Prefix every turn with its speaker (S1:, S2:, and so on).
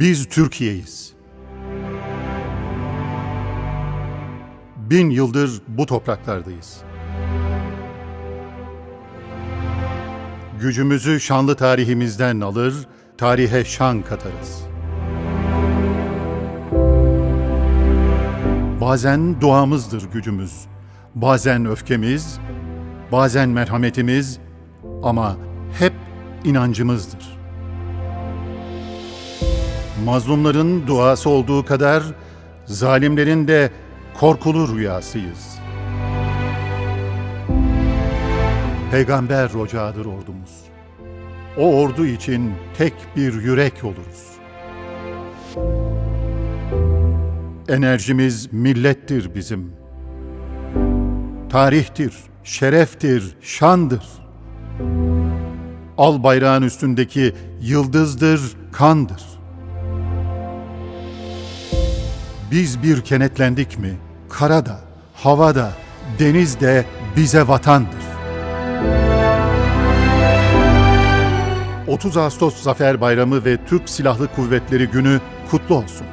S1: Biz Türkiye'yiz. Bin yıldır bu topraklardayız. Gücümüzü şanlı tarihimizden alır, tarihe şan katarız. Bazen duamızdır gücümüz, bazen öfkemiz, bazen merhametimiz ama hep inancımızdır. Mazlumların duası olduğu kadar zalimlerin de korkulu rüyasıyız. Peygamber ocağıdır ordumuz. O ordu için tek bir yürek oluruz. Enerjimiz millettir bizim. Tarihtir, şereftir, şandır. Al bayrağın üstündeki yıldızdır, kandır. Biz bir kenetlendik mi, karada, havada, denizde bize vatandır. 30 Ağustos Zafer Bayramı ve Türk Silahlı Kuvvetleri Günü kutlu olsun.